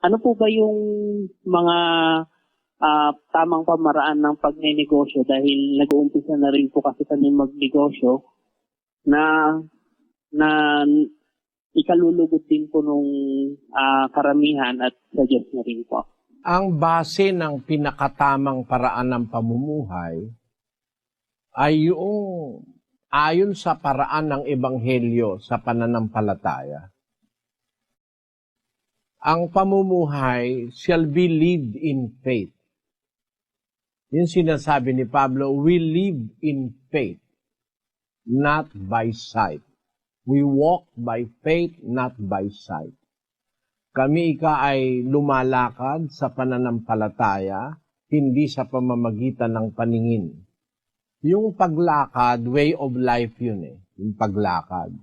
ano po ba yung mga ah, tamang pamaraan ng pagnenegosyo dahil nag-uumpisa na rin po kasi kami magnegosyo na na ikalulugod din po nung ah, karamihan at sa Diyos na rin po. Ang base ng pinakatamang paraan ng pamumuhay ay yung ayon sa paraan ng ebanghelyo sa pananampalataya. Ang pamumuhay shall be lived in faith. Yung sinasabi ni Pablo, we live in faith, not by sight. We walk by faith, not by sight. Kami ika ay lumalakad sa pananampalataya, hindi sa pamamagitan ng paningin. Yung paglakad, way of life yun eh, yung paglakad.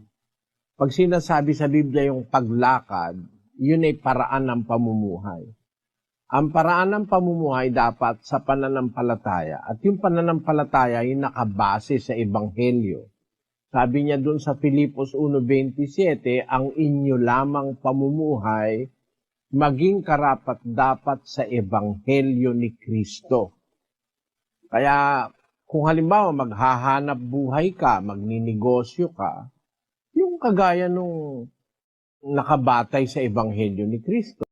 Pag sinasabi sa Biblia yung paglakad, yun ay paraan ng pamumuhay. Ang paraan ng pamumuhay dapat sa pananampalataya. At yung pananampalataya ay nakabase sa Ebanghelyo. Sabi niya dun sa Filipos 1.27, ang inyo lamang pamumuhay maging karapat dapat sa Ebanghelyo ni Kristo. Kaya kung halimbawa maghahanap buhay ka, magninegosyo ka, yung kagaya nung nakabatay sa Ebanghelyo ni Kristo.